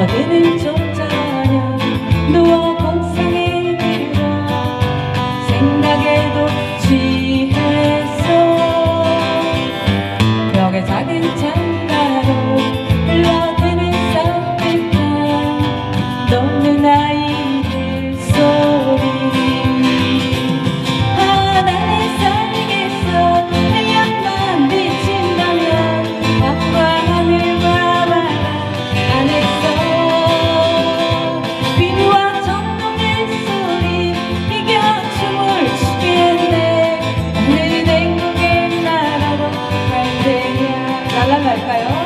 확인을 좀 날라갈까요?